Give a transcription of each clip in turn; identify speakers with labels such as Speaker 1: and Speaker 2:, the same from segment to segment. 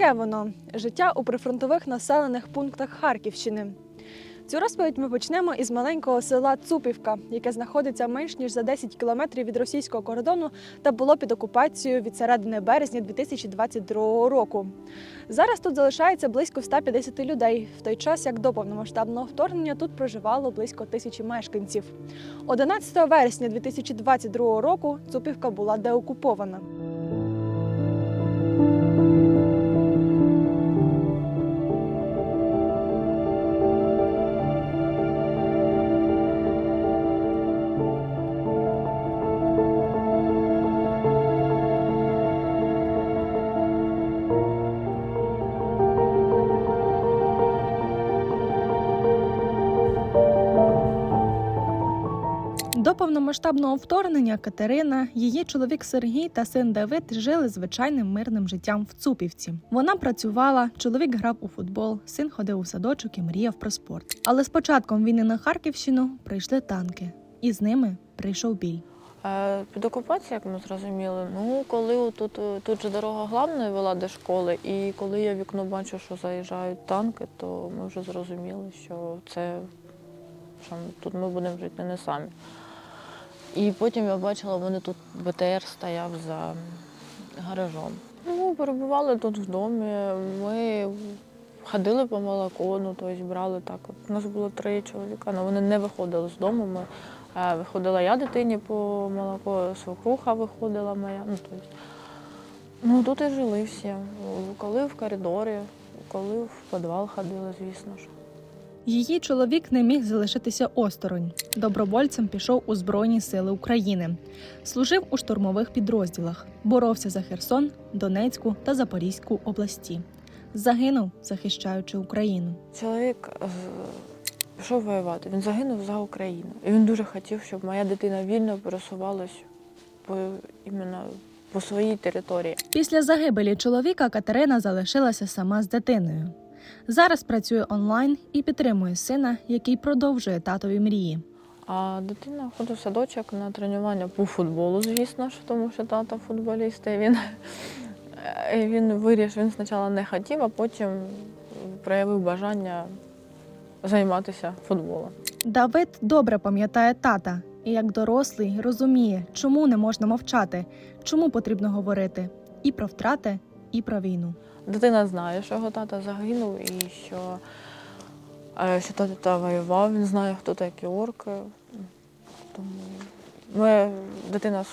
Speaker 1: Яке воно життя у прифронтових населених пунктах Харківщини? Цю розповідь ми почнемо із маленького села Цупівка, яке знаходиться менш ніж за 10 кілометрів від російського кордону та було під окупацією від середини березня 2022 року. Зараз тут залишається близько 150 людей, в той час як до повномасштабного вторгнення тут проживало близько тисячі мешканців. 11 вересня 2022 року Цупівка була деокупована. Повномасштабного вторгнення Катерина, її чоловік Сергій та син Давид жили звичайним мирним життям в Цупівці. Вона працювала, чоловік грав у футбол, син ходив у садочок і мріяв про спорт. Але з початком війни на Харківщину прийшли танки, і з ними прийшов біль.
Speaker 2: Е, Під окупацією, як ми зрозуміли, ну коли тут, тут же дорога главної вела до школи, і коли я вікно бачу, що заїжджають танки, то ми вже зрозуміли, що це що тут ми будемо жити не самі. І потім я бачила, вони тут БТР стояв за гаражом. Ну, перебували тут в домі. Ми ходили по молоко, ну тобто брали так. От. У нас було три чоловіка, але вони не виходили з дому. Ми Е, Виходила я дитині по молоко, свекруха виходила моя. Ну, тобто, ну тут і жили всі. Коли в коридорі, коли в підвал ходили, звісно ж.
Speaker 1: Її чоловік не міг залишитися осторонь. Добровольцем пішов у Збройні Сили України, служив у штурмових підрозділах, боровся за Херсон, Донецьку та Запорізьку області. Загинув, захищаючи Україну.
Speaker 2: Чоловік е, пішов воювати, він загинув за Україну. І він дуже хотів, щоб моя дитина вільно пересувалась по, іменно по своїй території.
Speaker 1: Після загибелі чоловіка Катерина залишилася сама з дитиною. Зараз працює онлайн і підтримує сина, який продовжує татові мрії.
Speaker 2: А дитина ходить в садочок на тренування по футболу, звісно ж, тому що тато футболіст. І він, і він вирішив, він спочатку не хотів, а потім проявив бажання займатися футболом.
Speaker 1: Давид добре пам'ятає тата і як дорослий розуміє, чому не можна мовчати, чому потрібно говорити і про втрати, і про війну.
Speaker 2: Дитина знає, що його тато загинув і що, е, що тато воював, він знає, хто такі орки. Тому ми, дитина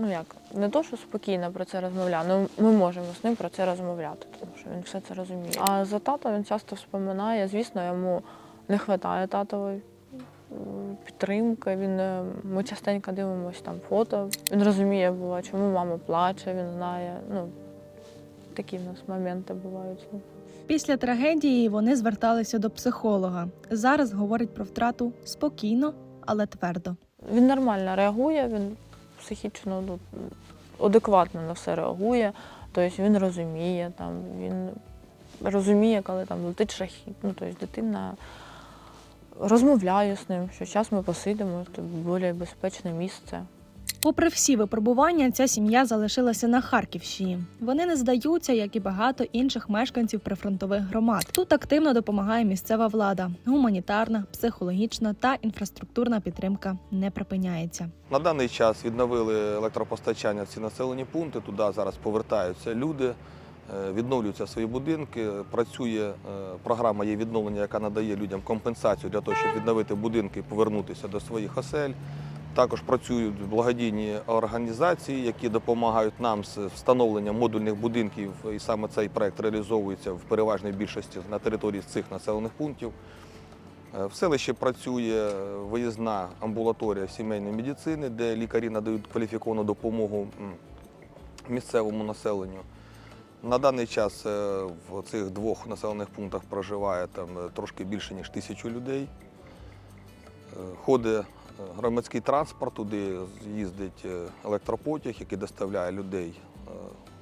Speaker 2: ну як, не то, що спокійно про це розмовляє, але ми можемо з ним про це розмовляти, тому що він все це розуміє. А за тата він часто вспоминає, звісно, йому не вистачає татової підтримки. Він, е, ми частенько дивимося там фото. Він розуміє, буває, чому мама плаче, він знає. Ну, такі в нас моменти бувають.
Speaker 1: Після трагедії вони зверталися до психолога. Зараз говорить про втрату спокійно, але твердо.
Speaker 2: Він нормально реагує, він психічно ну, адекватно на все реагує. Тобто він розуміє, там, він розуміє, коли там летить шахід. Ну, тобто дитина розмовляє з ним, що зараз ми посидимо, це більш безпечне місце.
Speaker 1: Попри всі випробування, ця сім'я залишилася на Харківщині. Вони не здаються, як і багато інших мешканців прифронтових громад. Тут активно допомагає місцева влада. Гуманітарна, психологічна та інфраструктурна підтримка не припиняється.
Speaker 3: На даний час відновили електропостачання в ці населені пункти. Туди зараз повертаються люди, е, відновлюються свої будинки. Працює е, програма є відновлення, яка надає людям компенсацію для того, щоб відновити будинки і повернутися до своїх осель. Також працюють благодійні організації, які допомагають нам з встановленням модульних будинків. І саме цей проект реалізовується в переважній більшості на території цих населених пунктів. Е, В селищі працює виїзна амбулаторія сімейної медицини, де лікарі надають кваліфіковану допомогу місцевому населенню. На даний час е, в цих двох населених пунктах проживає там е, трошки більше ніж тисячу людей. Ходить громадський транспорт, туди їздить е, електропотяг, який доставляє людей е,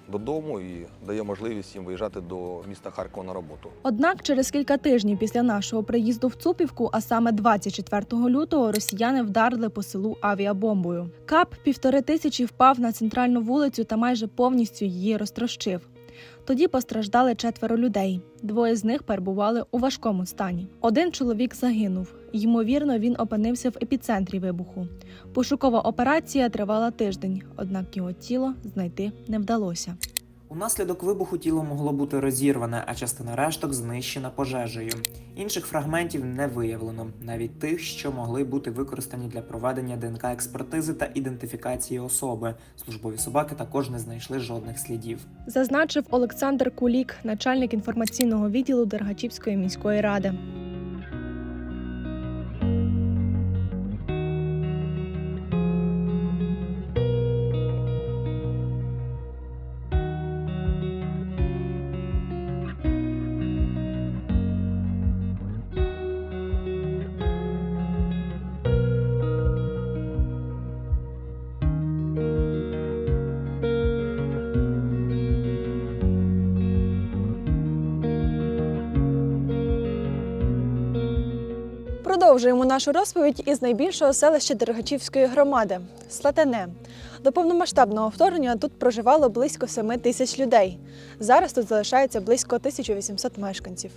Speaker 3: додому і дає можливість їм виїжджати до міста Харкова на роботу.
Speaker 1: Однак, через кілька тижнів після нашого приїзду в Цупівку, а саме 24 лютого, росіяни вдарили по селу авіабомбою. Кап півтори тисячі впав на центральну вулицю та майже повністю її розтрощив. Тоді постраждали четверо людей. Двоє з них перебували у важкому стані. Один чоловік загинув. Ймовірно, він опинився в епіцентрі вибуху. Пошукова операція тривала тиждень, однак його тіло знайти не вдалося.
Speaker 4: Унаслідок вибуху тіло могло бути розірване, а частина решток знищена пожежею. Інших фрагментів не виявлено, навіть тих, що могли бути використані для проведення ДНК експертизи та ідентифікації особи. Службові собаки також не знайшли жодних слідів.
Speaker 1: Зазначив Олександр Кулік, начальник інформаційного відділу Дергачівської міської ради. Продовжуємо нашу розповідь із найбільшого селища Дергачівської громади Слатене. До повномасштабного вторгнення тут проживало близько 7 тисяч людей. Зараз тут залишається близько 1800 мешканців.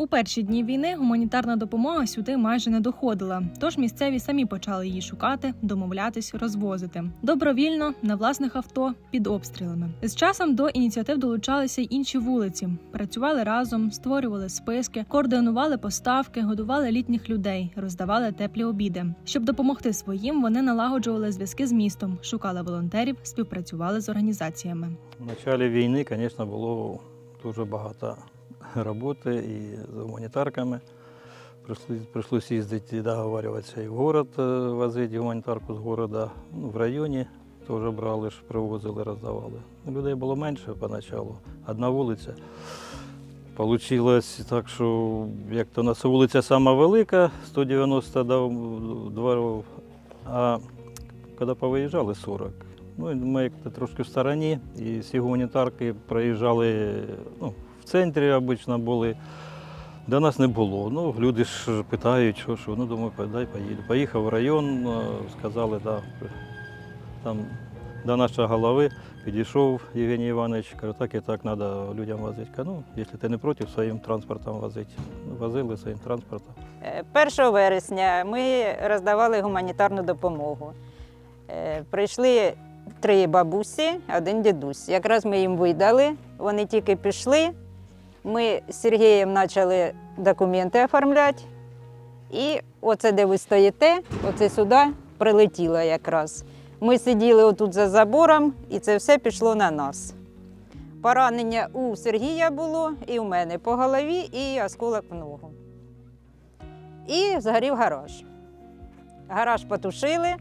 Speaker 1: У перші дні війни гуманітарна допомога сюди майже не доходила, тож місцеві самі почали її шукати, домовлятись, розвозити добровільно на власних авто під обстрілами. З часом до ініціатив долучалися й інші вулиці. Працювали разом, створювали списки, координували поставки, годували літніх людей, роздавали теплі обіди. Щоб допомогти своїм, вони налагоджували зв'язки з містом, шукали волонтерів, співпрацювали з організаціями.
Speaker 5: В початку війни, звісно, було дуже багато роботи і з гуманітарками. Прийшлось їздити і договарюватися і в город е, возити гуманітарку з города. Ну, в районі теж брали, привозили, роздавали. Людей було менше поначалу. Одна вулиця. Получилось так, що як то у нас вулиця сама велика, 190 дом- дворів, а коли повиїжджали 40. Ну, ми як то трошки в стороні, і всі гуманітарки проїжджали ну, центрі обично були. До нас не було. Ну, люди ж питають, що, що. Ну, думаю, дай поїду. Поїхав в район, е, сказали, да, там до нашого голови підійшов Євгеній Іванович, каже, так і так треба людям возити. Ну, якщо ти не проти, своїм транспортом возити. Возили своїм транспортом.
Speaker 6: Е, 1 вересня ми роздавали гуманітарну допомогу. Е, Прийшли три бабусі, один дідусь. Якраз ми їм видали, вони тільки пішли. Ми з Сергієм почали документи оформляти. І оце, де ви стоїте, оце сюди прилетіло якраз. Ми сиділи отут за забором, і це все пішло на нас. Поранення у Сергія було, і у мене по голові, і осколок в ногу. І згорів гараж. Гараж потушили,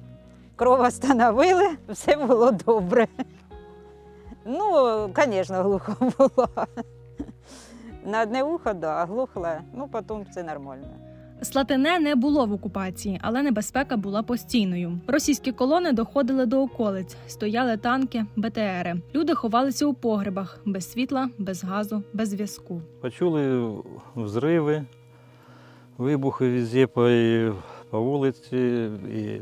Speaker 6: кров встановили, все було добре. Ну, звісно, глухо було. На одне вухо, да, а глухла, ну потім все нормально.
Speaker 1: Слатине не було в окупації, але небезпека була постійною. Російські колони доходили до околиць, стояли танки, БТРи. Люди ховалися у погребах без світла, без газу, без зв'язку.
Speaker 5: Почули взриви, вибухи везде по, і по вулиці і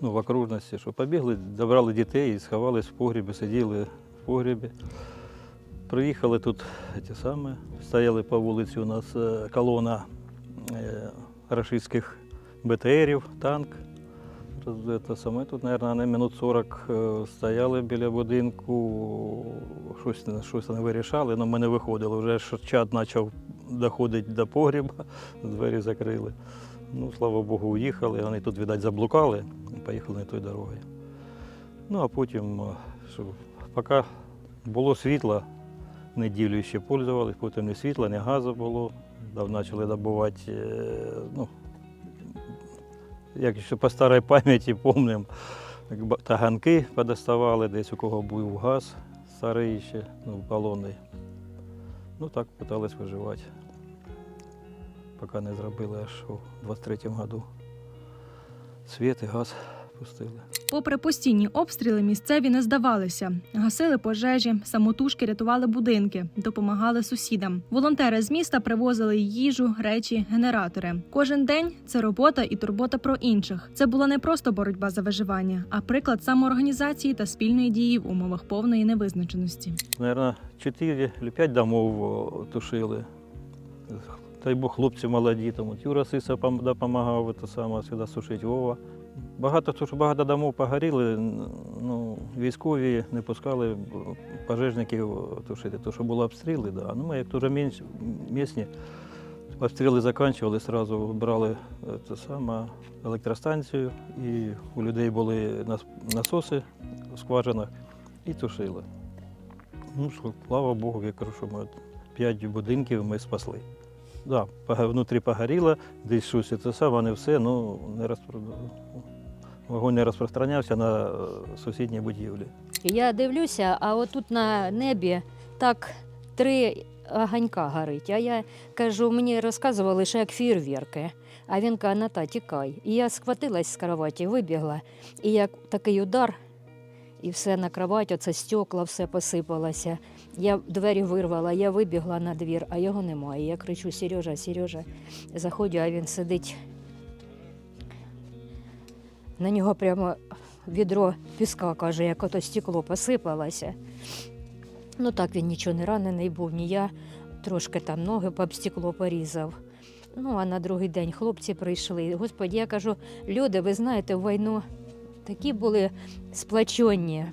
Speaker 5: ну, в окружності, що побігли, добрали дітей і сховались в погрібі, сиділи в погрібі. Приїхали тут ті самі, стояли по вулиці у нас е, колона е, рашистських БТРів, танк. Те саме тут, мабуть, минут 40 е, стояли біля будинку, щось, щось не вирішали, але ми не виходили. Вже ж чат почав доходити до погріба, двері закрили. Ну, слава Богу, уїхали. Вони тут, видать, заблукали і поїхали не тою дорогою. Ну, а потім, е, що, поки було світло, неділю ще пользувались, потім не світла, не газу було. Почали добувати, е, ну, як ще по старій пам'яті пам'ятаємо, таганки подоставали, десь у кого був газ старий ще, ну, балонний. Ну так питались виживати, поки не зробили аж у 23-му году. Світ і газ пустили.
Speaker 1: Попри постійні обстріли, місцеві не здавалися, гасили пожежі, самотужки рятували будинки, допомагали сусідам. Волонтери з міста привозили їжу, речі, генератори. Кожен день це робота і турбота про інших. Це була не просто боротьба за виживання, а приклад самоорганізації та спільної дії в умовах повної невизначеності.
Speaker 5: Наверное, 4 чи 5 домов тушили. Дай Бог, хлопці молоді, там от Юра Сиса допомагав це саме, завжди сушити Вова. Багато, що багато домов погоріли, ну, військові не пускали пожежників тушити, тому що були обстріли. Да. Ну, ми як менш- місні, обстріли закінчували, одразу брали е, це саме, електростанцію, і у людей були насоси в скважинах і тушили. Ну, слава Богу, я кажу, що ми п'ять будинків ми спасли. Да, внутрі погоріло, десь щось це саме, не все, ну не розпро... вогонь не розпространявся на е, сусідні будівлі.
Speaker 7: Я дивлюся, а отут на небі так три огонька горить. А я кажу, мені розказували, що як фейерверки. А він каже, Ната, тікай. І я схватилась з кроваті, вибігла. І як такий удар, і все на кровать, оце стекла, все посипалося. Я двері вирвала, я вибігла на двір, а його немає. Я кричу: Сережа, Сережа, заходжу, а він сидить. На нього прямо відро піска, каже, як ото стекло посипалося. Ну так він нічого не ранений був, ні я трошки там ноги об стекло порізав. Ну, а на другий день хлопці прийшли. Господі, я кажу, люди, ви знаєте, в війну такі були сплачені.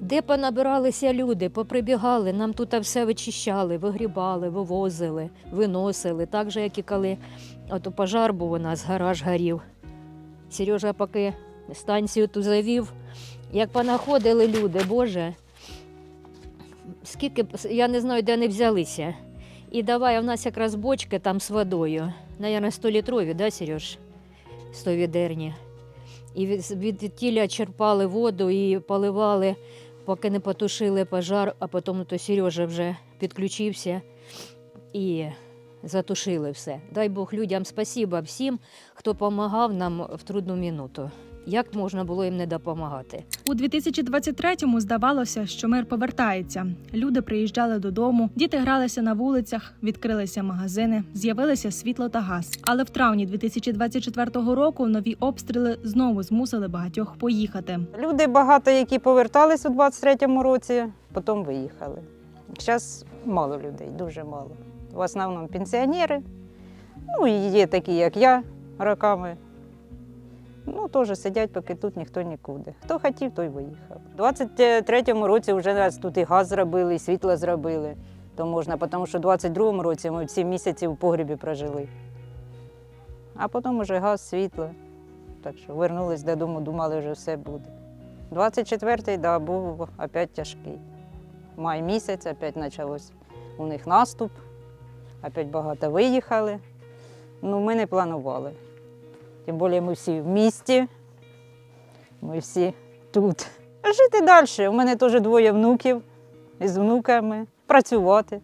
Speaker 7: Де понабиралися люди, поприбігали, нам тут все вичищали, вигрібали, вивозили, виносили. Так же, як і коли ото пожар був у нас, гараж горів. Сережа поки станцію ту завів, як понаходили люди, Боже, скільки я не знаю, де вони взялися. І давай, в нас якраз бочки там з водою. Наверно, 100 літрові, да, Сереж? 100 відерні. І від, тіля черпали воду і поливали, поки не потушили пожар, а потім то Сережа вже підключився і затушили все. Дай Бог людям спасіба всім, хто допомагав нам в трудну минуту. Як можна було їм не допомагати?
Speaker 1: У 2023-му здавалося, що мир повертається. Люди приїжджали додому, діти гралися на вулицях, відкрилися магазини, з'явилися світло та газ. Але в травні 2024 року нові обстріли знову змусили багатьох поїхати.
Speaker 6: Люди багато, які повертались у 23-му році, потім виїхали. Зараз мало людей, дуже мало. В основному пенсіонери. Ну, і є такі, як я, роками. Ну, теж сидять, поки тут ніхто нікуди. Хто хотів, той виїхав. У 23-му році вже нас тут і газ зробили, і світло зробили. То можна, тому що в 22-му році ми всі місяці в погрібі прожили. А потім вже газ, світло. Так що вернулись додому, думали, вже все буде. 24-й, да, був опять тяжкий. Май місяць, опять почалось у них наступ, опять багато виїхали. Ну, ми не планували. Тим більше ми всі в місті, ми всі тут. А жити далі. У мене теж двоє внуків із внуками, працювати,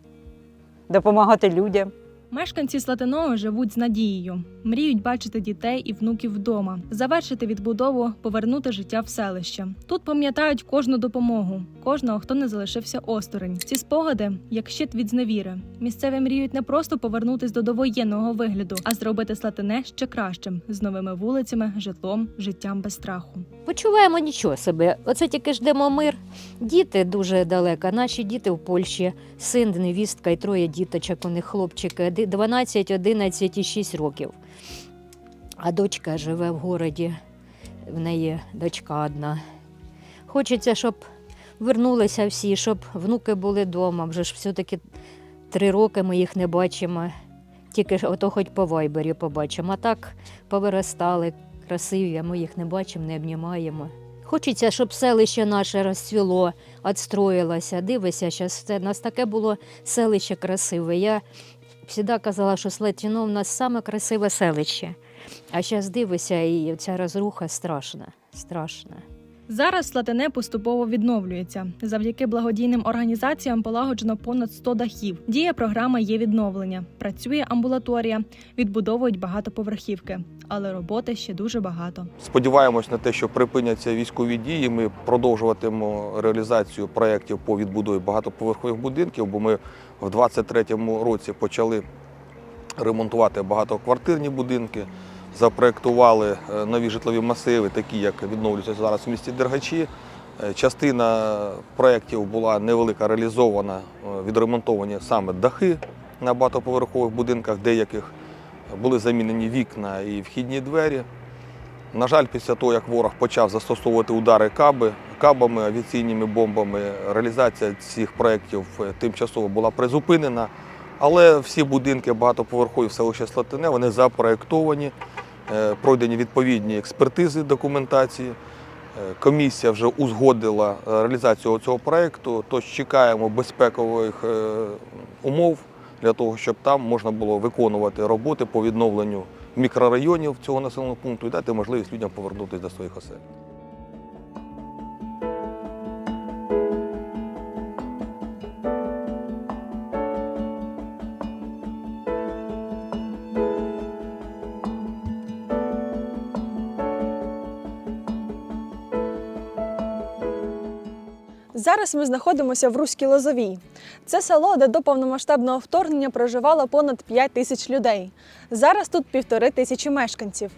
Speaker 6: допомагати людям.
Speaker 1: Мешканці Слатиного живуть з надією, мріють бачити дітей і внуків вдома, завершити відбудову, повернути життя в селище. Тут пам'ятають кожну допомогу, кожного, хто не залишився осторонь. Ці спогади як щит від зневіри. Місцеві мріють не просто повернутись до довоєнного вигляду, а зробити Слатине ще кращим з новими вулицями, житлом, життям без страху.
Speaker 7: Почуваємо нічого себе. Оце тільки ждемо мир. Діти дуже далеко. Наші діти в Польщі, син, невістка і троє діточок, у них хлопчики, 12, 11 і 6 років. А дочка живе в городі, в неї дочка одна. Хочеться, щоб вернулися всі, щоб внуки були вдома. Вже ж все-таки три роки ми їх не бачимо. Тільки ото хоч по вайбері побачимо. А так повиростали, красиві, а ми їх не бачимо, не обнімаємо. Хочеться, щоб селище наше розцвіло, відстроїлося. Дивися, зараз це у нас таке було селище красиве. Я завжди казала, що Слетіно в нас саме красиве селище. А зараз дивися, і ця розруха страшна, страшна.
Speaker 1: Зараз Слатине поступово відновлюється. Завдяки благодійним організаціям полагоджено понад 100 дахів. Діє програма є відновлення. Працює амбулаторія, відбудовують багатоповерхівки. Але роботи ще дуже багато.
Speaker 3: Сподіваємось на те, що припиняться військові дії. Ми продовжуватимемо реалізацію проєктів по відбудові багатоповерхових будинків, бо ми в 2023 році почали ремонтувати багатоквартирні будинки, запроектували е, нові житлові масиви, такі як відновлюються зараз у місті Дергачі. Е, Частина проєктів була невелика реалізована, е, відремонтовані саме дахи на багатоповерхових будинках, деяких були замінені вікна і вхідні двері. На жаль, після того, як ворог почав застосовувати удари каби, кабами, авіаційними бомбами, реалізація цих проєктів тимчасово була призупинена. Але всі будинки багатоповерхові в селищі Слатине вони запроєктовані, е, пройдені відповідні експертизи документації. Е, Комісія вже узгодила реалізацію цього проєкту, тож чекаємо безпекових е, умов для того, щоб там можна було виконувати роботи по відновленню мікрорайонів цього населеного пункту і дати можливість людям повернутися до своїх осель.
Speaker 1: Зараз ми знаходимося в Руській Лозовій. Це село, де до повномасштабного вторгнення проживало понад 5 тисяч людей. Зараз тут півтори тисячі мешканців.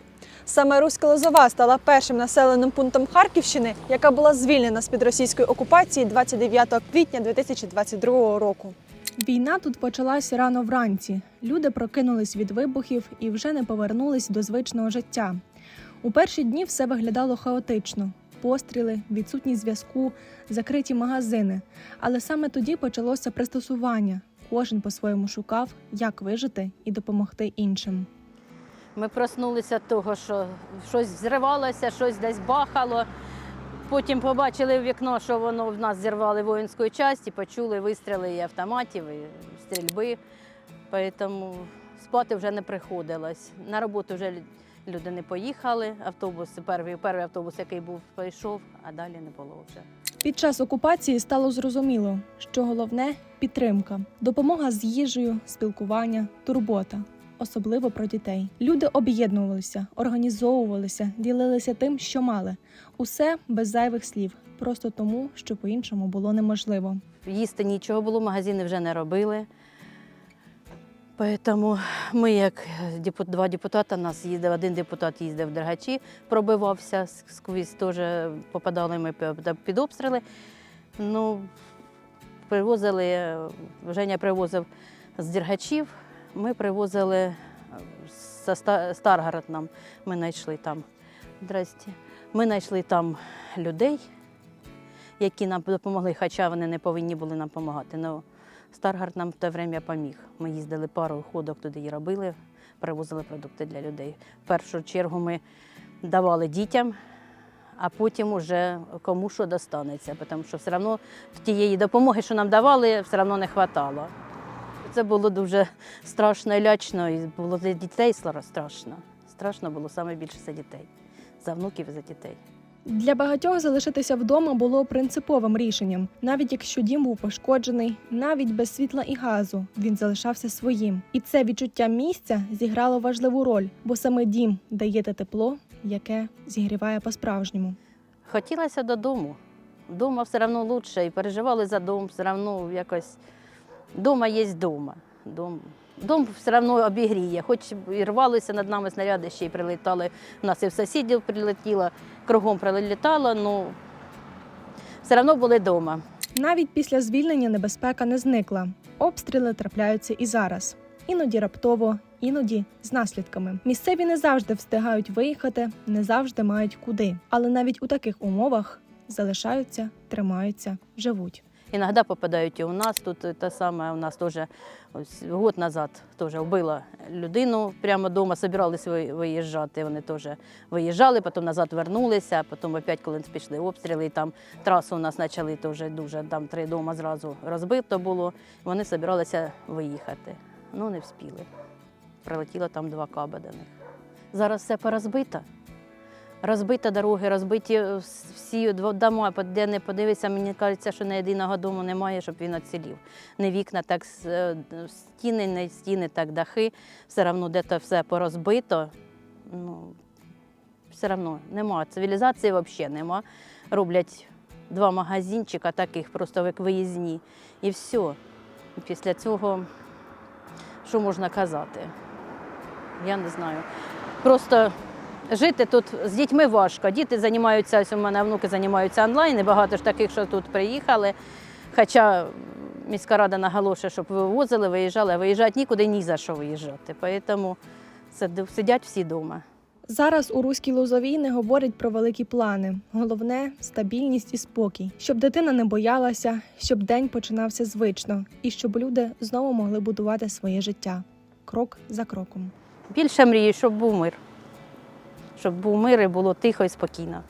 Speaker 1: Саме Руська Лозова стала першим населеним пунктом Харківщини, яка була звільнена з-під російської окупації 29 квітня 2022 року. Війна тут почалась рано вранці. Люди прокинулись від вибухів і вже не повернулись до звичного життя. У перші дні все виглядало хаотично: постріли, відсутність зв'язку, закриті магазини. Але саме тоді почалося пристосування. Кожен по-своєму шукав, як вижити і допомогти іншим.
Speaker 8: Ми проснулися того, що щось зривалося, щось десь бахало. Потім побачили в вікно, що воно в нас зірвали воїнську часть і почули вистріли і автоматів, і стрільби. Тому спати вже не приходилось. На роботу вже люди не поїхали. Автобус, перший, перший автобус, який був, прийшов, а далі не було вже.
Speaker 1: Під час окупації стало зрозуміло, що головне підтримка, допомога з їжею, спілкування, турбота. Особливо про дітей. Люди об'єднувалися, організовувалися, ділилися тим, що мали. Усе без зайвих слів, просто тому, що по-іншому було неможливо.
Speaker 8: Їсти нічого було, магазини вже не робили. Тому ми, як два депутати, нас їздив, один депутат їздив в Дергачі, пробивався сквізь, теж попадали ми пі- під обстріли. Ну, привозили, е, Женя привозив з Дергачів, ми привозили е, з Старгород нам, ми знайшли там. Здрасте. Ми знайшли там людей, які нам допомогли, хоча вони не повинні були нам допомагати. Старгард нам в те время поміг. Ми їздили пару ходок туди і робили, привозили продукти для людей. В першу чергу ми давали дітям, а потім уже кому що достанеться, тому що все одно тієї допомоги, що нам давали, все одно не вистачало. Це було дуже страшно і лячно, і було для дітей страшно. Страшно було саме більше за дітей, за внуків і за дітей.
Speaker 1: Для багатьох залишитися вдома було принциповим рішенням. Навіть якщо дім був пошкоджений, навіть без світла і газу він залишався своїм. І це відчуття місця зіграло важливу роль, бо саме дім дає те тепло, яке зігріває по-справжньому.
Speaker 8: Хотілося додому. Дома все одно краще, і переживали за дом, все одно якось. Дома є дома. Дом, дом все одно обігріє. Хоч і рвалися над нами снаряди, ще й прилітали. У нас і в сусідів прилетіло, кругом прилітало, але все одно були вдома.
Speaker 1: Навіть після звільнення небезпека не зникла. Обстріли трапляються і зараз. Іноді раптово, іноді з наслідками. Місцеві не завжди встигають виїхати, не завжди мають куди. Але навіть у таких умовах залишаються, тримаються, живуть.
Speaker 8: Іноді попадають і у нас. Тут те саме у нас теж ось год назад теж вбила людину прямо вдома, збиралися виїжджати. Вони теж виїжджали, потім назад вернулися, потім опять, коли пішли обстріли, і там трасу у нас почали теж дуже, там три дома зразу розбито було. Вони збиралися виїхати. Ну не вспіли. Прилетіло там два каби до них. Зараз все порозбито. Розбиті дороги, розбиті е, всі дома, де не подивися, мені кажеться, що ні єдиного дому немає, щоб він оцілів. Не вікна, так е, стіни, не стіни, так дахи. Все одно де-то все порозбито. Ну, все одно нема. Цивілізації взагалі нема. Роблять два магазинчика таких, просто як виїзні. І все. Після цього, що можна казати? Я не знаю. Просто жити тут з дітьми важко. Діти займаються, ось у мене внуки займаються онлайн, і багато ж таких, що тут приїхали. Хоча міська рада наголошує, щоб вивозили, виїжджали, а виїжджати нікуди ні за що виїжджати. Тому сидять всі вдома.
Speaker 1: Зараз у Руській Лозовій не говорять про великі плани. Головне стабільність і спокій, щоб дитина не боялася, щоб день починався звично, і щоб люди знову могли будувати своє життя крок за кроком.
Speaker 8: Більше мрію, щоб був мир. Щоб був мир і було тихо і спокійно.